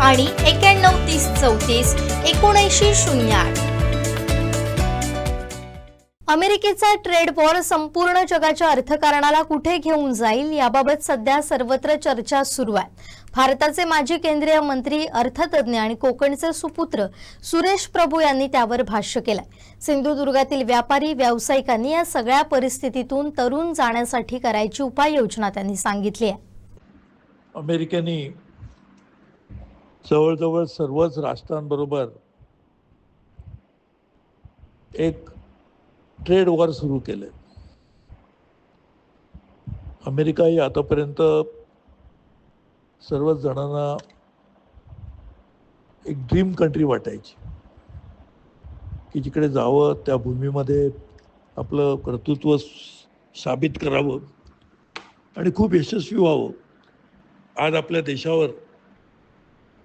आणि एक्याण्णव तीस चौतीस एकोणऐंशी शून्य आठ. अमेरिकेचा ट्रेड वॉर संपूर्ण जगाच्या अर्थकारणाला कुठे घेऊन जाईल याबाबत सध्या सर्वत्र चर्चा सुरू आहे. भारताचे माजी केंद्रीय मंत्री अर्थतज्ञ आणि कोकणचे सुपुत्र सुरेश प्रभू यांनी त्यावर भाष्य केलंय. सिंधुदुर्गातील व्यापारी व्यावसायिकांनी या सगळ्या परिस्थितीतून तरुण जाण्यासाठी करायची उपाययोजना त्यांनी सांगितली आहे. अमेरिकेने जवळजवळ सर्वच राष्ट्रांबरोबर एक ट्रेड वॉर सुरू केले. अमेरिका ही आतापर्यंत सर्वच जणांना एक ड्रीम कंट्री वाटायची की जिकडे जावं त्या भूमीमध्ये आपलं कर्तृत्व साबित करावं आणि खूप यशस्वी व्हावं. आज आपल्या देशावर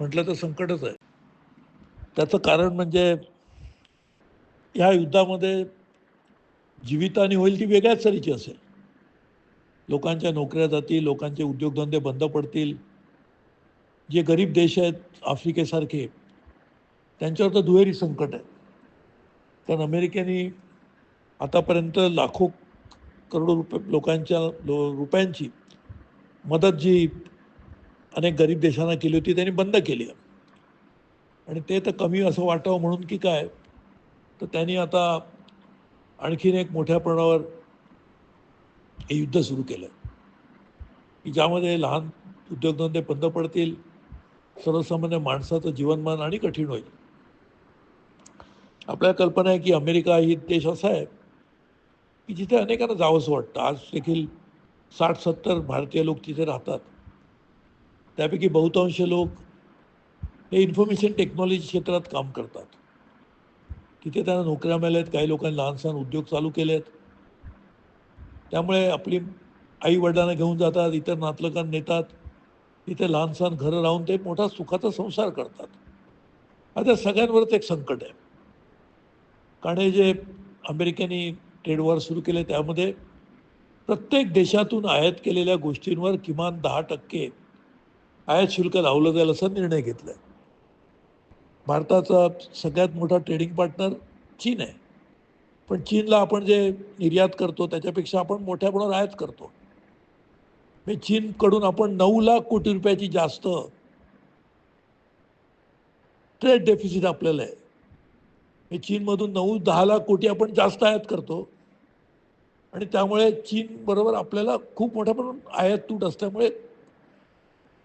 म्हटलं तर संकटच आहे. त्याचं कारण म्हणजे ह्या युद्धामध्ये जीवितहानी होईल ती वेगळ्याच तऱ्हेची असेल. लोकांच्या नोकऱ्या जातील लोकांचे उद्योगधंदे बंद पडतील. जे गरीब देश आहेत आफ्रिकेसारखे त्यांच्यावर तर दुहेरी संकट आहे. कारण अमेरिकेने आतापर्यंत लाखो करोडो रुपये लोकांच्या लो रुपयांची मदत जी अनेक गरीब देशांना केली होती त्यांनी बंद केली. आहे आणि ते तर कमी असं वाटावं म्हणून की काय? तर त्यांनी आता आणखीन एक मोठ्या प्रमाणावर हे युद्ध सुरू केलं. की ज्यामध्ये लहान उद्योगधंदे बंद पडतील सर्वसामान्य माणसाचं जीवनमान आणि कठीण होईल. आपल्या कल्पना आहे की अमेरिका ही देश असा आहे की जिथे अनेकांना जावंसं वाटतं. आज देखील साठ सत्तर भारतीय लोक तिथे राहतात. त्यापैकी बहुतांश लोक हे इन्फॉर्मेशन टेक्नॉलॉजी क्षेत्रात काम करतात. तिथे त्यांना नोकऱ्या मिळाल्या आहेत काही लोकांनी लहान सहान उद्योग चालू केले आहेत त्यामुळे आपली आई वडिलांना घेऊन जातात इतर नातलकांना नेतात तिथे लहान सहान घरं राहून ते मोठा सुखाचा संसार करतात. आता सगळ्यांवरच एक संकट आहे. कारण हे जे अमेरिकेने ट्रेड वॉर सुरू केले त्यामध्ये प्रत्येक देशातून आयात केलेल्या गोष्टींवर किमान दहा टक्के आयात शुल्क लावलं जाईल असा निर्णय घेतला आहे भारताचा सगळ्यात मोठा ट्रेडिंग पार्टनर चीन आहे. पण चीनला आपण जे निर्यात करतो त्याच्यापेक्षा आपण मोठ्या प्रमाणात आयात करतो. मी चीनकडून आपण नऊ लाख कोटी रुपयाची जास्त ट्रेड डेफिसिट आपल्याला आहे. मी चीनमधून नऊ दहा लाख कोटी आपण जास्त आयात करतो. आणि त्यामुळे चीनबरोबर आपल्याला खूप मोठ्या प्रमाणात आयात तूट असल्यामुळे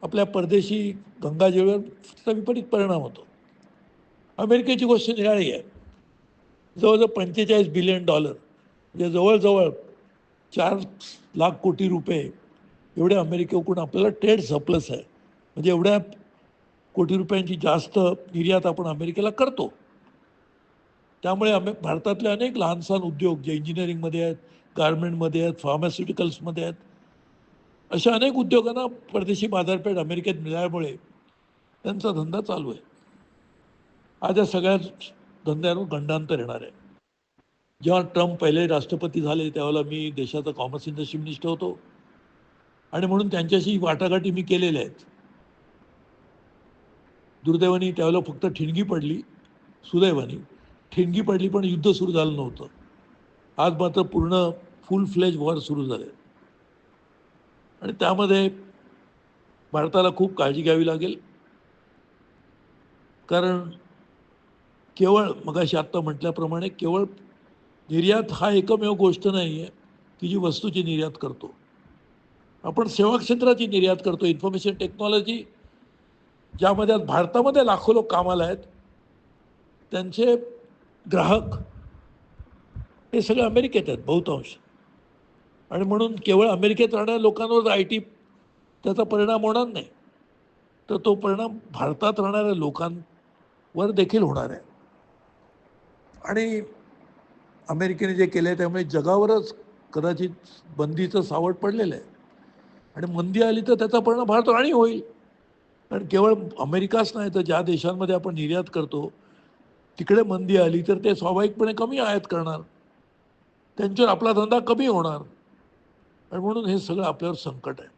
आपल्या परदेशी गंगाजळीवर त्याचा विपरीत परिणाम होतो. अमेरिकेची गोष्ट निराळी आहे. जवळजवळ पंचेचाळीस बिलियन डॉलर म्हणजे जवळजवळ चार लाख कोटी रुपये एवढे अमेरिकेकडून आपल्याला ट्रेड सप्लस आहे. म्हणजे एवढ्या कोटी रुपयांची जास्त निर्यात आपण अमेरिकेला करतो. त्यामुळे अमे भारतातले अनेक लहान सहान उद्योग जे इंजिनिअरिंगमध्ये आहेत गारमेंटमध्ये आहेत फार्मास्युटिकल्समध्ये आहेत अशा अनेक उद्योगांना परदेशी बाजारपेठ अमेरिकेत मिळाल्यामुळे त्यांचा धंदा चालू आहे. आज या सगळ्या धंद्यांवर गंडांतर येणार आहे. जेव्हा ट्रम्प पहिले राष्ट्रपती झाले त्यावेळेला मी देशाचा कॉमर्स इंडस्ट्री मिनिस्टर होतो. आणि म्हणून त्यांच्याशी वाटाघाटी मी केलेल्या आहेत. दुर्दैवानी त्यावेळेला फक्त ठिणगी पडली सुदैवानी. ठिणगी पडली पण युद्ध सुरू झालं नव्हतं. आज मात्र पूर्ण फुल फ्लेज वॉर सुरू झाले. आणि त्यामध्ये भारताला खूप काळजी घ्यावी लागेल. कारण केवळ मगाशी आत्ता म्हटल्याप्रमाणे केवळ निर्यात हा एकमेव गोष्ट नाही आहे की जी वस्तूची निर्यात करतो. आपण सेवा क्षेत्राची निर्यात करतो इन्फॉर्मेशन टेक्नॉलॉजी ज्यामध्ये आज भारतामध्ये लाखो लोक कामाला आहेत. त्यांचे ग्राहक हे सगळे अमेरिकेत आहेत बहुतांश. आणि म्हणून केवळ अमेरिकेत राहणाऱ्या लोकांवर आय टी त्याचा परिणाम होणार नाही. तर तो परिणाम भारतात राहणाऱ्या लोकांवर देखील होणार आहे. आणि अमेरिकेने जे केलं आहे त्यामुळे जगावरच कदाचित बंदीचं सावट पडलेलं आहे. आणि मंदी आली तर त्याचा परिणाम भारतावर आणि होईल. कारण केवळ अमेरिकाच नाही तर ज्या देशांमध्ये आपण निर्यात करतो तिकडे मंदी आली तर ते स्वाभाविकपणे कमी आयात करणार. त्यांच्यावर आपला धंदा कमी होणार. आणि म्हणून हे सगळं आपल्यावर संकट आहे.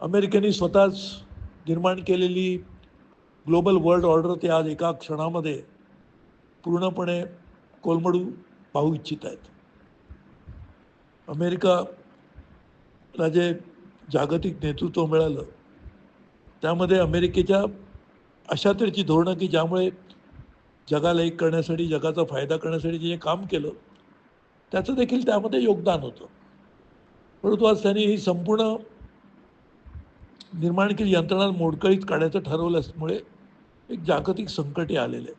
अमेरिकेने स्वतःच निर्माण केलेली ग्लोबल वर्ल्ड ऑर्डर ते आज एका क्षणामध्ये पूर्णपणे कोलमडू पाहू इच्छित आहेत. अमेरिकाला जे जागतिक नेतृत्व मिळालं. त्यामध्ये अमेरिकेच्या अशा तऱ्हेची धोरणं की ज्यामुळे जगाला एक करण्यासाठी जगाचा फायदा करण्यासाठी जे काम केलं त्याचं देखील त्यामध्ये योगदान होतं. परंतु आज त्यांनी ही संपूर्ण निर्माण केली यंत्रणा मोडकळीत काढायचं ठरवलं असल्यामुळे एक जागतिक संकटही आलेले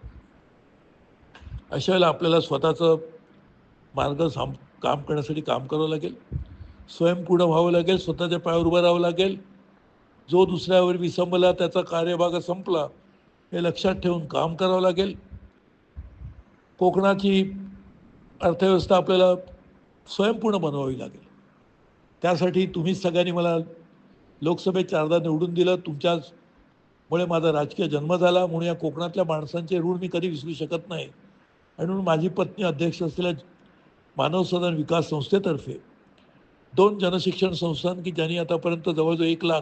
अशा वेळेला आपल्याला स्वतःचं मार्ग साम काम करण्यासाठी काम करावं लागेल. स्वयंपूर्ण व्हावं लागेल स्वतःच्या पायावर उभं राहावं लागेल. जो दुसऱ्यावर विसंबला त्याचा कार्यभाग संपला हे लक्षात ठेवून काम करावं लागेल. कोकणाची अर्थव्यवस्था आपल्याला स्वयंपूर्ण बनवावी लागेल. त्यासाठी तुम्हीच सगळ्यांनी मला लोकसभेत चारदा निवडून दिलं. तुमच्याचमुळे माझा राजकीय जन्म झाला. म्हणून या कोकणातल्या माणसांचे ऋण मी कधी विसरू शकत नाही. आणि म्हणून माझी पत्नी अध्यक्ष असलेल्या मानव सदन विकास संस्थेतर्फे दोन जनशिक्षण संस्थान की ज्यांनी आतापर्यंत जवळजवळ एक लाख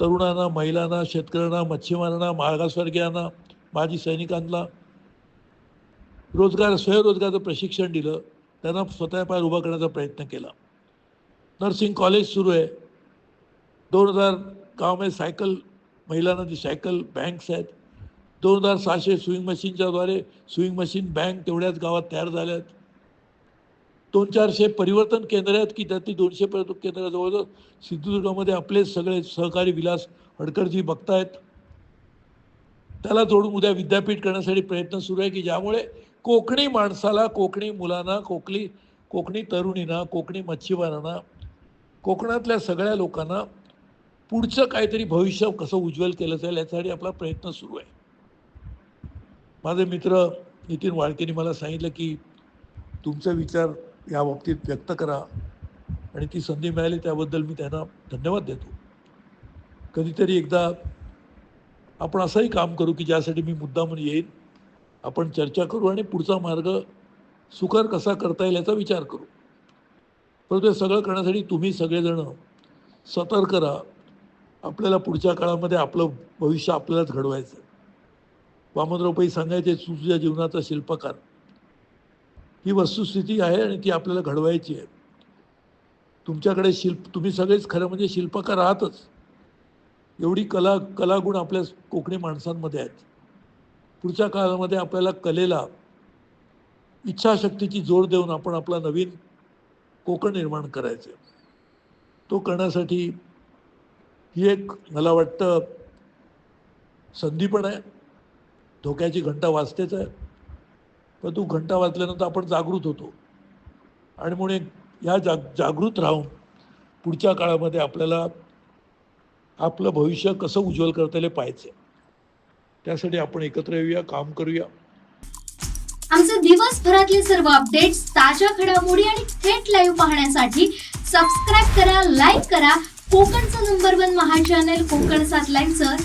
तरुणांना महिलांना शेतकऱ्यांना मच्छीमारांना मागासवर्गीयांना माजी सैनिकांना रोजगार स्वयंरोजगाराचं प्रशिक्षण दिलं. त्यांना स्वतः पाय उभा करण्याचा प्रयत्न केला. नर्सिंग कॉलेज सुरू आहे. दोन हजार गावामध्ये सायकल महिलांना जी सायकल बँक्स आहेत. दोन हजार सहाशे स्विंग मशीनच्याद्वारे स्विंग मशीन बँक तेवढ्याच गावात तयार झाल्या आहेत दोन चारशे परिवर्तन केंद्र आहेत की त्यातली दोनशे परिवर्तन केंद्र जवळजवळ सिंधुदुर्गामध्ये आपले सगळे सहकारी विलास हडकरजी बघतायत. त्याला जोडून उद्या विद्यापीठ करण्यासाठी प्रयत्न सुरू आहे की ज्यामुळे कोकणी माणसाला कोकणी मुलांना कोकणी कोकणी तरुणींना कोकणी मच्छीमारांना कोकणातल्या सगळ्या लोकांना पुढचं काहीतरी भविष्य कसं उज्ज्वल केलं जाईल यासाठी आपला प्रयत्न सुरू आहे. माझे मित्र नितीन वाळकेने मला सांगितलं की तुमचा विचार या बाबतीत व्यक्त करा आणि ती संधी मिळाली त्याबद्दल मी त्यांना धन्यवाद देतो. कधीतरी एकदा आपण असंही काम करू की ज्यासाठी मी मुद्दा म्हणून येईन. आपण चर्चा करू आणि पुढचा मार्ग सुकर कसा करता येईल याचा विचार करू. परंतु हे सगळं करण्यासाठी तुम्ही सगळेजणं सतर्क राहा. आपल्याला पुढच्या काळामध्ये आपलं भविष्य आपल्यालाच घडवायचं. आहे वामनराव पै सांगायचे तुझ्या जीवनाचा शिल्पकार. ही वस्तुस्थिती आहे आणि ती आपल्याला घडवायची आहे. तुमच्याकडे शिल्प तुम्ही सगळेच खरं म्हणजे शिल्पकार आहातच. एवढी कला कलागुण आपल्या कोकणी माणसांमध्ये आहेत. पुढच्या काळामध्ये आपल्याला कलेला इच्छाशक्तीची जोड देऊन आपण आपला नवीन कोकण निर्माण करायचं. आहे तो करण्यासाठी ही एक मला वाटतं संधी पण आहे. धोक्याची घंटा वाजतेच आहे. पण घंटा वाजल्यानंतर आपण जागृत होतो. आणि म्हणून या जाग जागृत राहून पुढच्या काळामध्ये आपल्याला आपलं भविष्य कसं उज्ज्वल करता येईल पाहायचं त्यासाठी आपण एकत्र येऊया काम करूया. आमचे दिवसभरातले सर्व अपडेट्स ताज्या घडामोडी आणि थेट लाईव्ह पाहण्यासाठी सबस्क्राईब करा लाईक करा. कोकणचं नंबर वन महा चॅनल कोकण सात लाईनचं